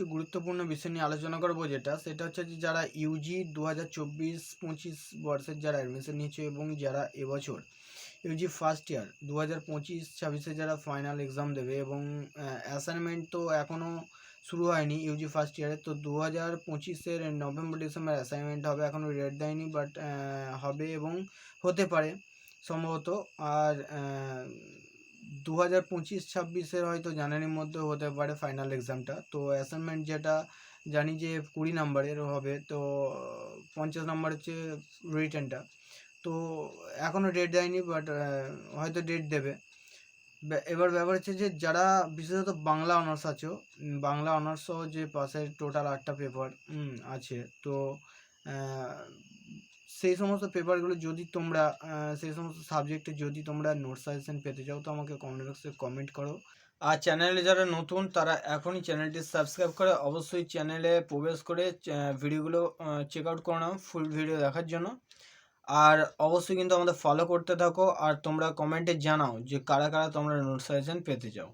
একটি গুরুত্বপূর্ণ বিষয় নিয়ে আলোচনা করব যেটা, সেটা হচ্ছে যে যারা ইউজি দু হাজার চব্বিশ পঁচিশ বর্ষের যারা অ্যাডমিশন নিয়েছে এবং যারা এবছর ইউজি ফার্স্ট ইয়ার দু হাজার পঁচিশ ছাব্বিশে যারা ফাইনাল এক্সাম দেবে এবং অ্যাসাইনমেন্ট তো এখনও শুরু হয়নি ইউজি ফার্স্ট ইয়ারে তো দু হাজার পঁচিশের নভেম্বর, ডিসেম্বর অ্যাসাইনমেন্ট হবে এখনও রেট দেয়নি বাট হবে এবং হতে পারে সম্ভবত। আর দু হাজার পঁচিশ, ছাব্বিশের হয়তো জানুয়ারির মধ্যে হতে পারে ফাইনাল এক্সামটা তো অ্যাসাইনমেন্ট যেটা জানি যে কুড়ি নাম্বারের হবে, তো পঞ্চাশ নাম্বার হচ্ছে রিটেনটা তো এখনও ডেট দেয়নি বাট হয়তো ডেট দেবে। এবার ব্যাপার হচ্ছে যে যারা বিশেষত বাংলা অনার্স আছো বাংলা অনার্স সহ যে পাশের টোটাল আটটা পেপার আছে, তো সেই সমস্ত পেপারগুলো যদি তোমরা সেই সমস্ত সাবজেক্টে যদি তোমরা নোট সাজেশন পেতে চাও, তো আমাকে কমেন্ট বক্সে কমেন্ট করো। আর চ্যানেলে যারা নতুন, তারা এখনই চ্যানেলটি সাবস্ক্রাইব করে, অবশ্যই চ্যানেলে প্রবেশ করে ভিডিওগুলো চেক আউট করে নাও ফুল ভিডিও দেখার জন্য। আর অবশ্যই কিন্তু আমাদের ফলো করতে থাকো, আর তোমরা কমেন্টে জানাও যে কারা কারা তোমরা নোট সাজেশন পেতে চাও।